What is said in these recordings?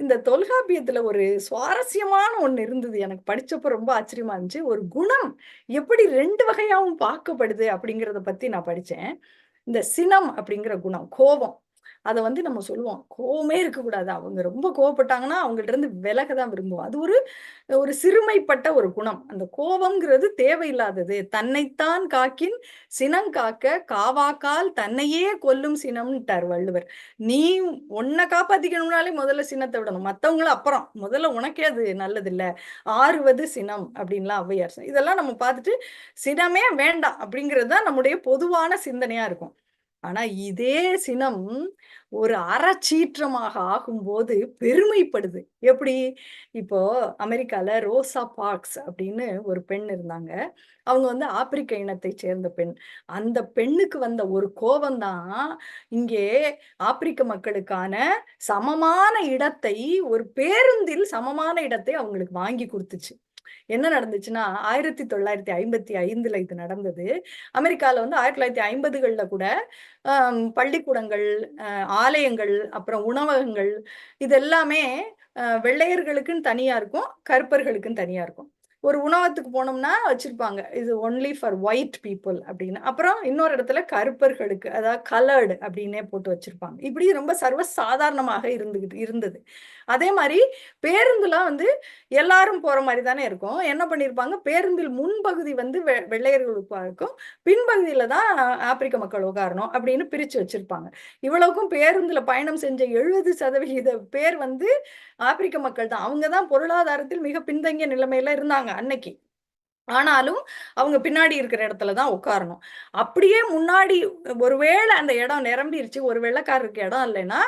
இந்த தொல்காப்பியத்துல ஒரு சுவாரஸ்யமான ஒண்ணு இருந்தது. எனக்கு படிச்சப்ப ரொம்ப ஆச்சரியமா இருந்துச்சு. ஒரு குணம் எப்படி ரெண்டு வகையாவும் பார்க்கப்படுது அப்படிங்கிறத பத்தி நான் படிச்சேன். இந்த சினம் அப்படிங்கிற குணம் கோபம். அதை வந்து நம்ம சொல்லுவோம். கோவமே இருக்கக்கூடாது. அவங்க ரொம்ப கோவப்பட்டாங்கன்னா அவங்கள்ட்ட இருந்து விலக தான் விரும்புவோம். அது ஒரு ஒரு சிறுமைப்பட்ட ஒரு குணம். அந்த கோபம்ங்கிறது தேவையில்லாதது. தன்னைத்தான் காக்கின் சினம் காக்க காவாக்கால் தன்னையே கொல்லும் சினம்ட்டார் வள்ளுவர். நீ உன்னை காப்பாத்திக்கணும்னாலே முதல்ல சினத்தை விடணும். மத்தவங்களும் அப்புறம். முதல்ல உனக்கே அது நல்லது இல்ல ஆறுவது சினம் அப்படின்லாம் ஔவையார் இதெல்லாம் நம்ம பார்த்துட்டு சினமே வேண்டாம் அப்படிங்கிறது தான் நம்முடைய பொதுவான சிந்தனையா இருக்கும். ஆனா இதே சினம் ஒரு அறச்சீற்றமாக ஆகும்போது பெருமைப்படுது. எப்படி? இப்போ அமெரிக்கால ரோசா பார்க்ஸ் அப்படின்னு ஒரு பெண் இருந்தாங்க. அவங்க வந்து ஆப்பிரிக்க இனத்தை சேர்ந்த பெண். அந்த பெண்ணுக்கு வந்த ஒரு கோபம்தான் இங்கே ஆப்பிரிக்க மக்களுக்கான சமமான இடத்தை ஒரு பேருந்தில் சமமான இடத்தை அவங்களுக்கு வாங்கி கொடுத்துச்சு. என்ன நடந்துச்சுன்னா ஆயிரத்தி தொள்ளாயிரத்தி ஐம்பத்தி ஐந்துல இது நடந்தது. அமெரிக்கால வந்து ஆயிரத்தி தொள்ளாயிரத்தி ஐம்பதுகள்ல கூட பள்ளிக்கூடங்கள் அஹ், ஆலயங்கள் அப்புறம் உணவகங்கள் இது எல்லாமே அஹ், வெள்ளையர்களுக்குன்னு தனியா இருக்கும் கருப்பர்களுக்குன்னு தனியா இருக்கும். ஒரு உணவத்துக்கு போனோம்னா வச்சிருப்பாங்க. இது ஒன்லி ஃபார் ஒயிட் பீப்புள் அப்படின்னு. அப்புறம் இன்னொரு இடத்துல கருப்பர்களுக்கு அதாவது கலர்டு அப்படின்னே போட்டு வச்சிருப்பாங்க. இப்படி ரொம்ப சர்வ சாதாரணமாக இருந்துகிட்டு இருந்தது. அதே மாதிரி பேருந்துலாம் வந்து எல்லாரும் போற மாதிரி தானே இருக்கும். என்ன பண்ணியிருப்பாங்க பேருந்தில் முன்பகுதி வந்து வெ- வெள்ளையர்களுக்கு இருக்கும் பின்பகுதியில தான் ஆப்பிரிக்க மக்கள் உட்காரணும் அப்படின்னு பிரிச்சு வச்சிருப்பாங்க. இவ்வளவுக்கும் பேருந்துல பயணம் செஞ்ச எழுபது சதவிகித பேர் வந்து ஆப்பிரிக்க மக்கள் தான். அவங்க தான் பொருளாதாரத்தில் மிக பின்தங்கிய நிலைமையில இருந்தாங்க. அன்னைக்கு. ஆனாலும் அவங்க பின்னாடி இருக்கிற இடத்துல தான் உட்காரணும். அப்படியே முன்னாடி ஒருவேளை அந்த இடம் நிரம்பிருச்சு ஒரு வெள்ளக்காரருக்கு இடம் இல்லைன்னா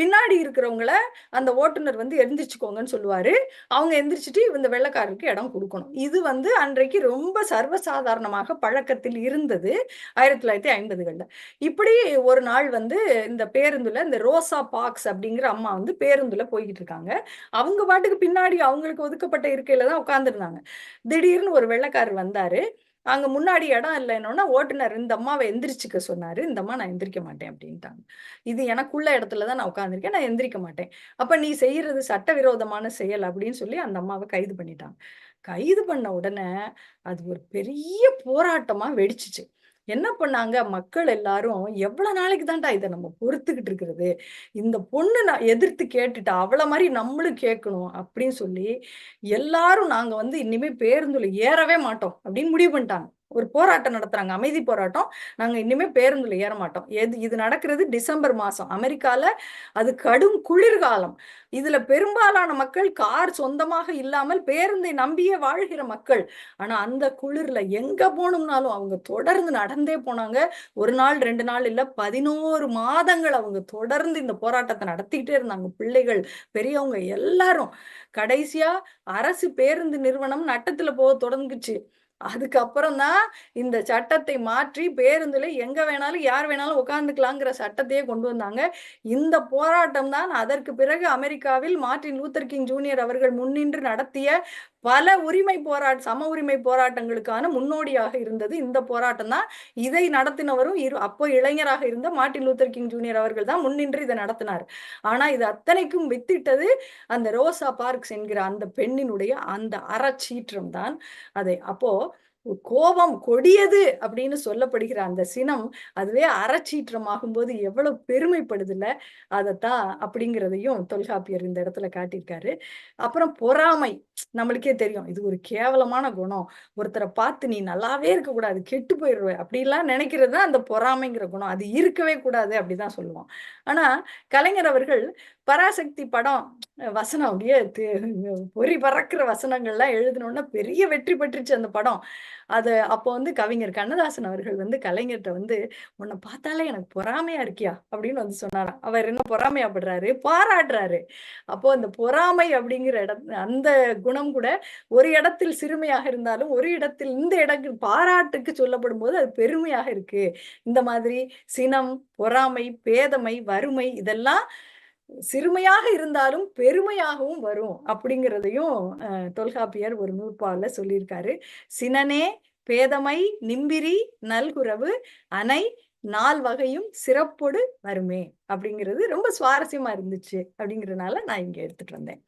பின்னாடி இருக்கிறவங்கள அந்த ஓட்டுநர் வந்து எந்திரிச்சுக்கோங்கன்னு சொல்லுவாரு. அவங்க எந்திரிச்சிட்டு இந்த வெள்ளைக்காரருக்கு இடம் கொடுக்கணும். இது வந்து அன்றைக்கு ரொம்ப சர்வசாதாரணமாக பழக்கத்தில் இருந்தது ஆயிரத்தி தொள்ளாயிரத்தி ஐம்பதுகள்ல. இப்படி ஒரு நாள் வந்து இந்த பேருந்துல இந்த ரோசா பாக்ஸ் அப்படிங்கிற அம்மா வந்து பேருந்துல போய்கிட்டு இருக்காங்க. அவங்க பாட்டுக்கு பின்னாடி அவங்களுக்கு ஒதுக்கப்பட்ட இருக்கையில தான் உட்கார்ந்துருந்தாங்க. திடீர்னு ஒரு வெள்ளைக்காரர் வந்தாரு. அங்க முன்னாடி இடம் இல்லைன்னா ஓட்டுநர் இந்த அம்மாவை எந்திரிச்சுக்க சொன்னாரு இந்த அம்மா நான் எந்திரிக்க மாட்டேன் அப்படின்ட்டாங்க. இது எனக்குள்ள இடத்துல தான் நான் உட்காந்துருக்கேன் நான் எந்திரிக்க மாட்டேன். அப்ப நீ செய்யறது சட்டவிரோதமான செயல் அப்படின்னு சொல்லி அந்த அம்மாவை கைது பண்ணிட்டாங்க. கைது பண்ண உடனே அது ஒரு பெரிய போராட்டமா வெடிச்சுச்சு. என்ன பண்ணாங்க? மக்கள் எல்லாரும் எவ்வளவு நாளைக்கு தான்டா இதை நம்ம பொறுத்துக்கிட்டு இருக்கிறது? இந்த பொண்ணு நான் எதிர்த்து கேட்டுட்டா அவள மாதிரி நம்மளும் கேட்கணும் அப்படின்னு சொல்லி எல்லாரும் நாங்க வந்து இனிமே பேருந்துல ஏறவே மாட்டோம் அப்படின்னு முடிவு பண்ணிட்டாங்க. ஒரு போராட்டம் நடத்துறாங்க. அமைதி போராட்டம். நாங்க இனிமே பேருந்துல ஏற மாட்டோம். எது இது நடக்கிறது டிசம்பர் மாசம். அமெரிக்கால அது கடும் குளிர்காலம். இதுல பெரும்பாலான மக்கள் கார் சொந்தமாக இல்லாமல் பேருந்தை நம்பியே வாழ்கிற மக்கள். ஆனா அந்த குளிர்ல எங்க போகணும்னாலும் அவங்க தொடர்ந்து நடந்தே போனாங்க. ஒரு நாள் ரெண்டு நாள் இல்ல பதினோரு மாதங்கள் அவங்க தொடர்ந்து இந்த போராட்டத்தை நடத்திக்கிட்டே இருந்தாங்க. பிள்ளைகள் பெரியவங்க எல்லாரும். கடைசியா அரசு பேருந்து நிறுவனம் நட்டத்துல போக தொடங்குச்சு. அதுக்கப்புறம் தான் இந்த சட்டத்தை மாற்றி பேருந்துல எங்க வேணாலும் யார் வேணாலும் உட்காந்துக்கலாங்கிற சட்டத்தையே கொண்டு வந்தாங்க. இந்த போராட்டம் தான் அதற்கு பிறகு அமெரிக்காவில் மார்டின் லூத்தர் கிங் ஜூனியர் அவர்கள் முன்னின்று நடத்திய பல உரிமை போராட்ட சம உரிமை போராட்டங்களுக்கான முன்னோடியாக இருந்தது இந்த போராட்டம் தான். இதை நடத்தினவரும் இரு அப்போ இளைஞராக இருந்த மார்ட்டின் லூத்தர் கிங் ஜூனியர் அவர்கள் தான் முன்னின்று இதை நடத்தினார். ஆனா இது அத்தனைக்கும் வித்திட்டது அந்த ரோசா பார்க்ஸ் என்கிற அந்த பெண்ணினுடைய அந்த அறச்சீற்றம் தான். அதை அப்போ கோபம் கொடியது அப்படின்னு சொல்லப்படுகிற அந்த சினம் அதுவே அறச்சீற்றமாகும் போது எவ்வளவு பெருமைப்படுதுல்ல? அதைத்தான் அப்படிங்கிறதையும் தொல்காப்பியர் இந்த இடத்துல காட்டியிருக்காரு. அப்புறம் பொறாமை. நம்மளுக்கே தெரியும். இது ஒரு கேவலமான குணம். ஒருத்தரை பார்த்து நீ நல்லாவே இருக்கக்கூடாது கெட்டு போயிடுவ அப்படிலாம் நினைக்கிறது தான் அந்த பொறாமைங்கிற குணம். அது இருக்கவே கூடாது அப்படிதான் சொல்லுவோம் ஆனா கலைஞர் அவர்கள் பராசக்தி படம் வசனம் அப்படியே பொறி பறக்கிற வசனங்கள்லாம் எழுதினோன்னா பெரிய வெற்றி பெற்றுச்சு அந்த படம். அது அப்போ வந்து கவிஞர் கண்ணதாசன் அவர்கள் வந்து கலைஞர்கிட்ட வந்து உன்னை பார்த்தாலே எனக்கு பொறாமையா இருக்கியா? அப்படின்னு வந்து சொன்னாராம். அவர் என்ன பொறாமையாப்படுறாரு பாராட்டுறாரு. அப்போ அந்த பொறாமை அப்படிங்கிற இடம் அந்த குணம் கூட ஒரு இடத்தில் சிறுமையாக இருந்தாலும் ஒரு இடத்தில் இந்த இடத்தில் பாராட்டுக்கு சொல்லப்படும் போது அது பெருமையாக இருக்கு. இந்த மாதிரி சினம் பொறாமை பேதமை வறுமை இதெல்லாம் சிறுமையாக இருந்தாலும் பெருமையாகவும் வரும் அப்படிங்கிறதையும் தொல்காப்பியர் ஒரு நூற்பாவில் சொல்லியிருக்காரு சினனே பேதமை நிம்பிரி நல்குறவு அணை நால் வகையும் சிறப்போடு வருமே அப்படிங்கிறது ரொம்ப சுவாரஸ்யமா இருந்துச்சு அப்படிங்கிறதுனால நான் இங்க எடுத்துட்டு வந்தேன்.